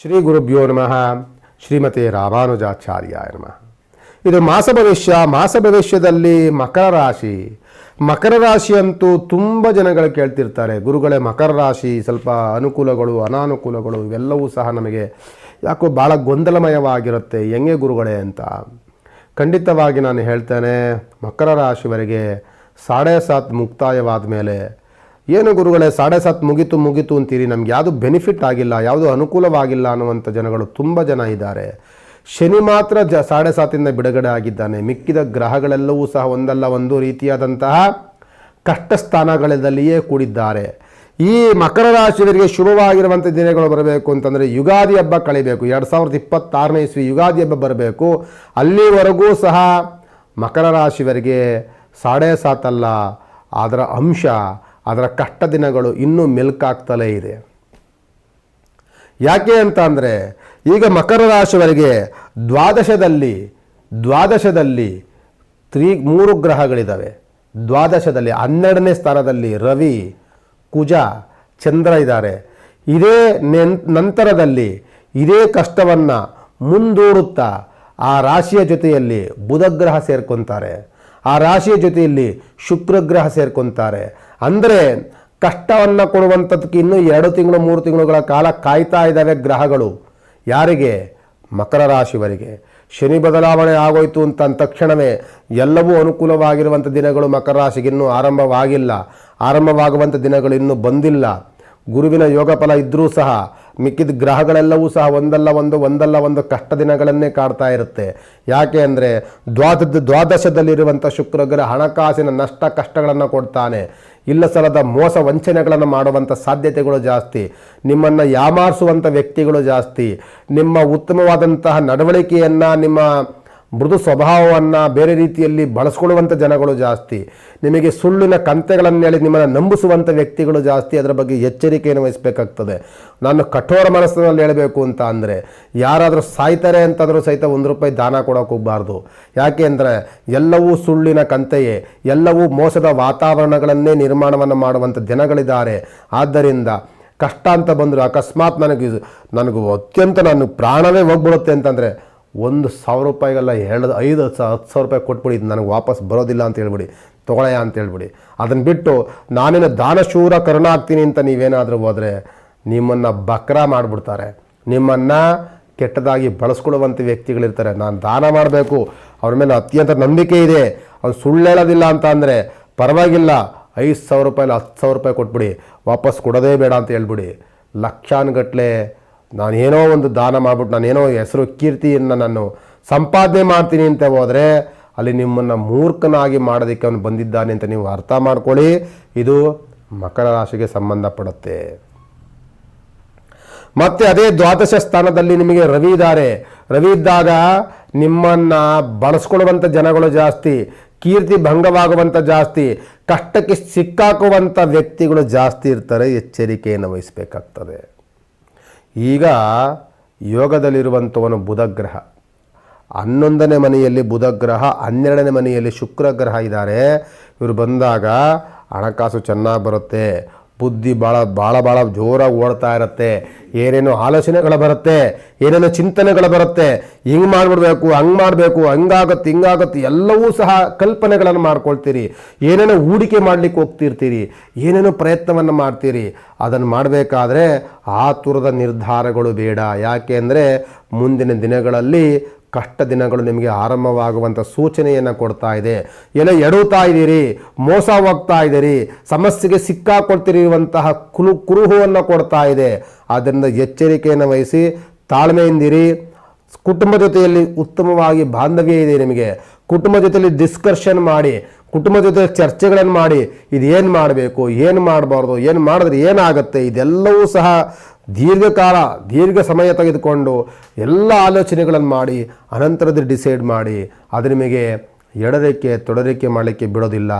ಶ್ರೀ ಗುರುಭ್ಯೋ ನಮಃ. ಶ್ರೀಮತಿ ರಾಮಾನುಜಾಚಾರ್ಯ ನಮಃ. ಇದು ಮಾಸ ಭವಿಷ್ಯ ಮಾಸ ಭವಿಷ್ಯದಲ್ಲಿ ಮಕರ ರಾಶಿ ಮಕರ ರಾಶಿಯಂತೂ ತುಂಬ ಜನಗಳು ಕೇಳ್ತಿರ್ತಾರೆ. ಗುರುಗಳೇ, ಮಕರ ರಾಶಿ ಸ್ವಲ್ಪ ಅನುಕೂಲಗಳು, ಅನಾನುಕೂಲಗಳು ಇವೆಲ್ಲವೂ ಸಹ ನಮಗೆ ಯಾಕೋ ಭಾಳ ಗೊಂದಲಮಯವಾಗಿರುತ್ತೆ. ಹೆಂಗೆ ಗುರುಗಳೇ ಅಂತ. ಖಂಡಿತವಾಗಿ ನಾನು ಹೇಳ್ತೇನೆ, ಮಕರ ರಾಶಿವರೆಗೆ ಸಾಡೆ ಸಾತ್ ಮುಕ್ತಾಯವಾದ ಮೇಲೆ ಏನು ಗುರುಗಳೇ ಸಾಡೆ ಸಾತ್ ಮುಗಿತು ಮುಗಿತು ಅಂತೀರಿ. ನಮ್ಗೆ ಯಾವುದು ಬೆನಿಫಿಟ್ ಆಗಿಲ್ಲ, ಯಾವುದು ಅನುಕೂಲವಾಗಿಲ್ಲ ಅನ್ನುವಂಥ ಜನಗಳು ತುಂಬ ಜನ ಇದ್ದಾರೆ. ಶನಿ ಮಾತ್ರ ಜ ಸಾಡೆ ಸಾತಿಂದ ಬಿಡುಗಡೆ ಆಗಿದ್ದಾನೆ. ಮಿಕ್ಕಿದ ಗ್ರಹಗಳೆಲ್ಲವೂ ಸಹ ಒಂದಲ್ಲ, ಒಂದು ರೀತಿಯಾದಂತಹ ಕಷ್ಟ ಸ್ಥಾನಗಳಲ್ಲಿಯೇ ಕೂಡಿದ್ದಾರೆ. ಈ ಮಕರ ರಾಶಿಯವರಿಗೆ ಶುಭವಾಗಿರುವಂಥ ದಿನಗಳು ಬರಬೇಕು ಅಂತಂದರೆ ಯುಗಾದಿ ಹಬ್ಬ ಕಳಿಬೇಕು. ಎರಡು ಸಾವಿರದ ಇಪ್ಪತ್ತಾರನೇ ಇಸ್ವಿ ಯುಗಾದಿ ಹಬ್ಬ ಬರಬೇಕು. ಅಲ್ಲಿವರೆಗೂ ಸಹ ಮಕರ ರಾಶಿಯವರಿಗೆ ಸಾಡೆ ಸಾತಲ್ಲ ಅದರ ಅಂಶ ಅದರ ಕಷ್ಟ ದಿನಗಳು ಇನ್ನೂ ಮೆಲ್ಕಾಗ್ತಲೇ ಇದೆ. ಯಾಕೆ ಅಂತ ಅಂದರೆ, ಈಗ ಮಕರ ರಾಶಿಯವರಿಗೆ ದ್ವಾದಶದಲ್ಲಿ ದ್ವಾದಶದಲ್ಲಿ ತ್ರೀ, ಮೂರು ಗ್ರಹಗಳಿದ್ದಾವೆ ದ್ವಾದಶದಲ್ಲಿ ಹನ್ನೆರಡನೇ ಸ್ಥಾನದಲ್ಲಿ ರವಿ, ಕುಜ, ಚಂದ್ರ ಇದ್ದಾರೆ. ಇದೇ ನಂತರದಲ್ಲಿ ಇದೇ ಕಷ್ಟವನ್ನು ಮುಂದೂಡುತ್ತಾ ಆ ರಾಶಿಯ ಜೊತೆಯಲ್ಲಿ ಬುಧಗ್ರಹ ಸೇರ್ಕೊತಾರೆ. ಆ ರಾಶಿಯ ಜೊತೆಯಲ್ಲಿ ಶುಕ್ರಗ್ರಹ ಸೇರ್ಕೊತಾರೆ. ಅಂದರೆ ಕಷ್ಟವನ್ನು ಕೊಡುವಂಥದ್ದಕ್ಕೆ ಇನ್ನೂ ಎರಡು ತಿಂಗಳು, ಮೂರು ತಿಂಗಳುಗಳ ಕಾಲ ಕಾಯ್ತಾ ಇದ್ದಾವೆ ಗ್ರಹಗಳು. ಯಾರಿಗೆ? ಮಕರ ರಾಶಿವರಿಗೆ ಶನಿ ಬದಲಾವಣೆ ಆಗೋಯ್ತು ಅಂತ ಅಂದ ತಕ್ಷಣವೇ ಎಲ್ಲವೂ ಅನುಕೂಲವಾಗಿರುವಂಥ ದಿನಗಳು ಮಕರ ರಾಶಿಗೆ ಇನ್ನೂ ಆರಂಭವಾಗಿಲ್ಲ. ಆರಂಭವಾಗುವಂಥ ದಿನಗಳು ಇನ್ನೂ ಬಂದಿಲ್ಲ. ಗುರುವಿನ ಯೋಗ ಫಲ ಇದ್ದರೂ ಸಹ ಮಿಕ್ಕಿದ ಗ್ರಹಗಳೆಲ್ಲವೂ ಸಹ ಒಂದಲ್ಲ ಒಂದು ಒಂದಲ್ಲ ಒಂದು ಕಷ್ಟ ದಿನಗಳನ್ನೇ ಕಾಡ್ತಾ ಇರುತ್ತೆ. ಯಾಕೆ ಅಂದರೆ ದ್ವಾದ ದ್ವಾದಶದಲ್ಲಿರುವಂಥ ಶುಕ್ರಗ್ರಹ ಹಣಕಾಸಿನ ನಷ್ಟ ಕಷ್ಟಗಳನ್ನು ಕೊಡ್ತಾನೆ. ಇಲ್ಲ ಸಲದ ಮೋಸ ವಂಚನೆಗಳನ್ನು ಮಾಡುವಂಥ ಸಾಧ್ಯತೆಗಳು ಜಾಸ್ತಿ. ನಿಮ್ಮನ್ನು ಯಾಮಾರಿಸುವಂಥ ವ್ಯಕ್ತಿಗಳು ಜಾಸ್ತಿ. ನಿಮ್ಮ ಉತ್ತಮವಾದಂತಹ ನಡವಳಿಕೆಯನ್ನು ನಿಮ್ಮ ಮೃದು ಸ್ವಭಾವವನ್ನು ಬೇರೆ ರೀತಿಯಲ್ಲಿ ಬಳಸ್ಕೊಳ್ಳುವಂಥ ಜನಗಳು ಜಾಸ್ತಿ. ನಿಮಗೆ ಸುಳ್ಳಿನ ಕಂತೆಗಳನ್ನು ಹೇಳಿ ನಿಮ್ಮನ್ನು ನಂಬಿಸುವಂಥ ವ್ಯಕ್ತಿಗಳು ಜಾಸ್ತಿ. ಅದರ ಬಗ್ಗೆ ಎಚ್ಚರಿಕೆಯನ್ನು ವಹಿಸಬೇಕಾಗ್ತದೆ. ನಾನು ಕಠೋರ ಮನಸ್ಸಿನಲ್ಲಿ ಹೇಳಬೇಕು ಅಂತ ಅಂದರೆ, ಯಾರಾದರೂ ಸಾಯ್ತಾರೆ ಅಂತಂದರೂ ಸಹಿತ ಒಂದು ರೂಪಾಯಿ ದಾನ ಕೊಡೋಕೆ ಹೋಗಬಾರ್ದು. ಯಾಕೆ ಅಂದರೆ, ಎಲ್ಲವೂ ಸುಳ್ಳಿನ ಕಂತೆಯೇ. ಎಲ್ಲವೂ ಮೋಸದ ವಾತಾವರಣಗಳನ್ನೇ ನಿರ್ಮಾಣವನ್ನು ಮಾಡುವಂಥ ಜನಗಳಿದ್ದಾರೆ. ಆದ್ದರಿಂದ ಕಷ್ಟ ಅಂತ ಬಂದರೂ ಅಕಸ್ಮಾತ್ ನನಗೂ ನನಗೆ ಅತ್ಯಂತ ನಾನು ಪ್ರಾಣವೇ ಹೋಗ್ಬಿಡುತ್ತೆ ಅಂತಂದರೆ ಒಂದು ಸಾವಿರ ರೂಪಾಯಿಗೆಲ್ಲ ಎರಡು ಐದು ಹತ್ತು ಹತ್ತು ಸಾವಿರ ರೂಪಾಯಿ ಕೊಟ್ಬಿಡಿ ನನಗೆ ವಾಪಸ್ ಬರೋದಿಲ್ಲ ಅಂತ ಹೇಳ್ಬಿಡಿ, ತೊಗೊಳಯ ಅಂತ ಹೇಳ್ಬಿಡಿ. ಅದನ್ನು ಬಿಟ್ಟು ನಾನೇನು ದಾನಶೂರ ಕರುಣ ಆಗ್ತೀನಿ ಅಂತ ನೀವೇನಾದರೂ ಹೋದರೆ ನಿಮ್ಮನ್ನು ಬಕ್ರ ಮಾಡಿಬಿಡ್ತಾರೆ. ನಿಮ್ಮನ್ನು ಕೆಟ್ಟದಾಗಿ ಬಳಸ್ಕೊಳ್ಳುವಂಥ ವ್ಯಕ್ತಿಗಳಿರ್ತಾರೆ. ನಾನು ದಾನ ಮಾಡಬೇಕು. ಅವ್ರ ಮೇಲೆ ಅತ್ಯಂತ ನಂಬಿಕೆ ಇದೆ. ಅವ್ನು ಸುಳ್ಳು ಹೇಳೋದಿಲ್ಲ ಅಂತ ಅಂದರೆ ಪರವಾಗಿಲ್ಲ. ಐದು ಸಾವಿರ ರೂಪಾಯಿಲ್ಲ ಹತ್ತು ಸಾವಿರ ರೂಪಾಯಿ ಕೊಟ್ಬಿಡಿ. ವಾಪಸ್ ಕೊಡೋದೇ ಬೇಡ ಅಂತ ಹೇಳ್ಬಿಡಿ. ಲಕ್ಷಾನುಗಟ್ಟಲೆ ನಾನೇನೋ ಒಂದು ದಾನ ಮಾಡ್ಬಿಟ್ಟು ನಾನೇನೋ ಹೆಸರು ಕೀರ್ತಿಯನ್ನು ನಾನು ಸಂಪಾದನೆ ಮಾಡ್ತೀನಿ ಅಂತ ಹೋದರೆ ಅಲ್ಲಿ ನಿಮ್ಮನ್ನು ಮೂರ್ಖನಾಗಿ ಮಾಡೋದಕ್ಕೆ ಅವನು ಬಂದಿದ್ದಾನೆ ಅಂತ ನೀವು ಅರ್ಥ ಮಾಡ್ಕೊಳ್ಳಿ. ಇದು ಮಕರ ರಾಶಿಗೆ ಸಂಬಂಧಪಡುತ್ತೆ. ಮತ್ತೆ ಅದೇ ದ್ವಾದಶ ಸ್ಥಾನದಲ್ಲಿ ನಿಮಗೆ ರವಿ ಇದ್ದಾರೆ. ರವಿ ಇದ್ದಾಗ ನಿಮ್ಮನ್ನ ಬಳಸ್ಕೊಳ್ಳುವಂಥ ಜನಗಳು ಜಾಸ್ತಿ, ಕೀರ್ತಿ ಭಂಗವಾಗುವಂಥ ಜಾಸ್ತಿ, ಕಷ್ಟಕ್ಕೆ ಸಿಕ್ಕಾಕುವಂಥ ವ್ಯಕ್ತಿಗಳು ಜಾಸ್ತಿ ಇರ್ತಾರೆ. ಎಚ್ಚರಿಕೆಯನ್ನು ವಹಿಸಬೇಕಾಗ್ತದೆ. ಈಗ ಯೋಗದಲ್ಲಿರುವಂಥವನು ಬುಧಗ್ರಹ. ಹನ್ನೊಂದನೇ ಮನೆಯಲ್ಲಿ ಬುಧಗ್ರಹ, ಹನ್ನೆರಡನೇ ಮನೆಯಲ್ಲಿ ಶುಕ್ರಗ್ರಹ ಇದ್ದಾರೆ. ಇವರು ಬಂದಾಗ ಹಣಕಾಸು ಚೆನ್ನಾಗಿ ಬರುತ್ತೆ. ಬುದ್ಧಿ ಭಾಳ ಭಾಳ ಭಾಳ ಜೋರಾಗಿ ಓಡ್ತಾ ಇರುತ್ತೆ. ಏನೇನೋ ಆಲೋಚನೆಗಳು ಬರುತ್ತೆ, ಏನೇನೋ ಚಿಂತನೆಗಳು ಬರುತ್ತೆ. ಹಿಂಗೆ ಮಾಡಿಬಿಡ್ಬೇಕು, ಹಂಗೆ ಮಾಡಬೇಕು ಹಂಗಾಗತ್ತೆ ಹಿಂಗಾಗತ್ತೆ ಎಲ್ಲವೂ ಸಹ ಕಲ್ಪನೆಗಳನ್ನು ಮಾಡ್ಕೊಳ್ತೀರಿ. ಏನೇನೋ ಹೂಡಿಕೆ ಮಾಡಲಿಕ್ಕೆ ಹೋಗ್ತಿರ್ತೀರಿ, ಏನೇನೋ ಪ್ರಯತ್ನವನ್ನು ಮಾಡ್ತೀರಿ. ಅದನ್ನು ಮಾಡಬೇಕಾದ್ರೆ ಆತುರದ ನಿರ್ಧಾರಗಳು ಬೇಡ. ಯಾಕೆ ಅಂದರೆ ಮುಂದಿನ ದಿನಗಳಲ್ಲಿ ಕಷ್ಟ ದಿನಗಳು ನಿಮಗೆ ಆರಂಭವಾಗುವಂಥ ಸೂಚನೆಯನ್ನು ಕೊಡ್ತಾ ಇದೆ. ಎಲ್ಲ ಎಡುತ್ತಾ ಇದ್ದೀರಿ, ಮೋಸ ಹೋಗ್ತಾ ಇದ್ದೀರಿ, ಸಮಸ್ಯೆಗೆ ಸಿಕ್ಕಾಕೊಳ್ತಿರುವಂತಹ ಕುಲು ಕುರುಹುವನ್ನು ಕೊಡ್ತಾ ಇದೆ. ಆದ್ದರಿಂದ ಎಚ್ಚರಿಕೆಯನ್ನು ವಹಿಸಿ, ತಾಳ್ಮೆಯಿಂದಿರಿ. ಕುಟುಂಬ ಜೊತೆಯಲ್ಲಿ ಉತ್ತಮವಾಗಿ ಬಾಂಧವ್ಯ ಇದೆ ನಿಮಗೆ. ಕುಟುಂಬ ಜೊತೆಯಲ್ಲಿ ಡಿಸ್ಕಷನ್ ಮಾಡಿ, ಕುಟುಂಬ ಜೊತೆ ಚರ್ಚೆಗಳನ್ನು ಮಾಡಿ, ಇದೇನು ಮಾಡಬೇಕು, ಏನು ಮಾಡಬಾರ್ದು, ಏನು ಮಾಡಿದ್ರೆ ಏನಾಗುತ್ತೆ, ಇದೆಲ್ಲವೂ ಸಹ ದೀರ್ಘಕಾಲ, ದೀರ್ಘ ಸಮಯ ತೆಗೆದುಕೊಂಡು ಎಲ್ಲ ಆಲೋಚನೆಗಳನ್ನು ಮಾಡಿ, ಅನಂತರದಲ್ಲಿ ಡಿಸೈಡ್ ಮಾಡಿ, ಅದು ನಿಮಗೆ ಎಡರಿಕೆ ತೊಡರಿಕೆ ಮಾಡಲಿಕ್ಕೆ ಬಿಡೋದಿಲ್ಲ.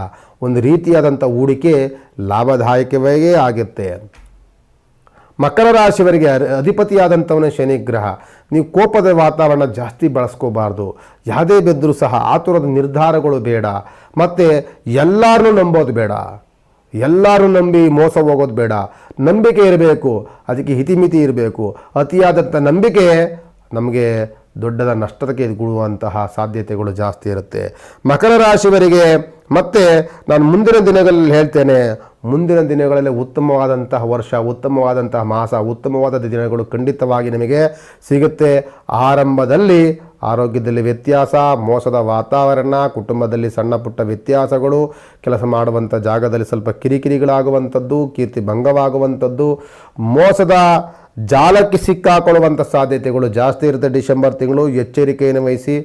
ಒಂದು ರೀತಿಯಾದಂಥ ಹೂಡಿಕೆ ಲಾಭದಾಯಕವೇ ಆಗುತ್ತೆ. ಮಕರ ರಾಶಿಯವರಿಗೆ ಶನಿ ಗ್ರಹ ನೀವು ಕೋಪದ ವಾತಾವರಣ ಜಾಸ್ತಿ ಬಳಸ್ಕೋಬಾರ್ದು. ಯಾವುದೇ ಬೆದ್ದರೂ ಸಹ ಆತುರದ ನಿರ್ಧಾರಗಳು ಬೇಡ. ಮತ್ತು ಎಲ್ಲರನ್ನೂ ನಂಬೋದು ಬೇಡ. ಎಲ್ಲರೂ ನಂಬಿ ಮೋಸ ಹೋಗೋದು ಬೇಡ. ನಂಬಿಕೆ ಇರಬೇಕು, ಅದಕ್ಕೆ ಹಿತಿಮಿತಿ ಇರಬೇಕು. ಅತಿಯಾದಂಥ ನಂಬಿಕೆ ನಮಗೆ ದೊಡ್ಡದ ನಷ್ಟಕ್ಕೆ ಗುಳುವಂತಹ ಸಾಧ್ಯತೆಗಳು ಜಾಸ್ತಿ ಇರುತ್ತೆ. ಮಕರ ರಾಶಿಯವರಿಗೆ ಮತ್ತೆ ನಾನು ಮುಂದಿನ ದಿನಗಳಲ್ಲಿ ಹೇಳ್ತೇನೆ ಮುಂದಿನ ದಿನಗಳಲ್ಲಿ ಉತ್ತಮವಾದಂತಹ ವರ್ಷ, ಉತ್ತಮವಾದಂತಹ ಮಾಸ, ಉತ್ತಮವಾದ ದಿನಗಳು ಖಂಡಿತವಾಗಿ ನಿಮಗೆ ಸಿಗುತ್ತೆ. ಆರಂಭದಲ್ಲಿ ಆರೋಗ್ಯದಲ್ಲಿ ವ್ಯತ್ಯಾಸ, ಮೋಸದ ವಾತಾವರಣ, ಕುಟುಂಬದಲ್ಲಿ ಸಣ್ಣ ಪುಟ್ಟ ವ್ಯತ್ಯಾಸಗಳು, ಕೆಲಸ ಮಾಡುವಂಥ ಜಾಗದಲ್ಲಿ ಸ್ವಲ್ಪ ಕಿರಿಕಿರಿಗಳಾಗುವಂಥದ್ದು, ಕೀರ್ತಿ ಭಂಗವಾಗುವಂಥದ್ದು, ಮೋಸದ ಜಾಲಕ್ಕೆ ಸಿಕ್ಕಾಕೊಳ್ಳುವಂಥ ಸಾಧ್ಯತೆಗಳು ಜಾಸ್ತಿ ಇರುತ್ತೆ. ಡಿಸೆಂಬರ್ ತಿಂಗಳು ಎಚ್ಚರಿಕೆಯನ್ನು ವಹಿಸಿ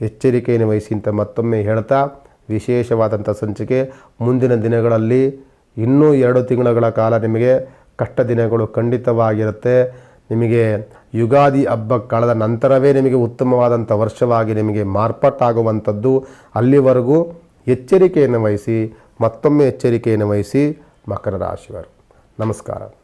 ಎಚ್ಚರಿಕೆಯನ್ನು ವಹಿಸಿ ಅಂತ ಮತ್ತೊಮ್ಮೆ ಹೇಳ್ತಾ ವಿಶೇಷವಾದಂಥ ಸಂಚಿಕೆ ಮುಂದಿನ ದಿನಗಳಲ್ಲಿ ಇನ್ನೂ ಎರಡು ತಿಂಗಳ ಕಾಲ ನಿಮಗೆ ಕಷ್ಟ ದಿನಗಳು ಖಂಡಿತವಾಗಿರುತ್ತೆ. ನಿಮಗೆ ಯುಗಾದಿ ಹಬ್ಬ ಕಳೆದ ನಂತರವೇ ನಿಮಗೆ ಉತ್ತಮವಾದಂಥ ವರ್ಷವಾಗಿ ನಿಮಗೆ ಮಾರ್ಪಾಟಾಗುವಂಥದ್ದು. ಅಲ್ಲಿವರೆಗೂ ಎಚ್ಚರಿಕೆಯನ್ನು ವಹಿಸಿ ಮತ್ತೊಮ್ಮೆ ಎಚ್ಚರಿಕೆಯನ್ನು ವಹಿಸಿ ಮಕರ ರಾಶಿಯವರು. ನಮಸ್ಕಾರ.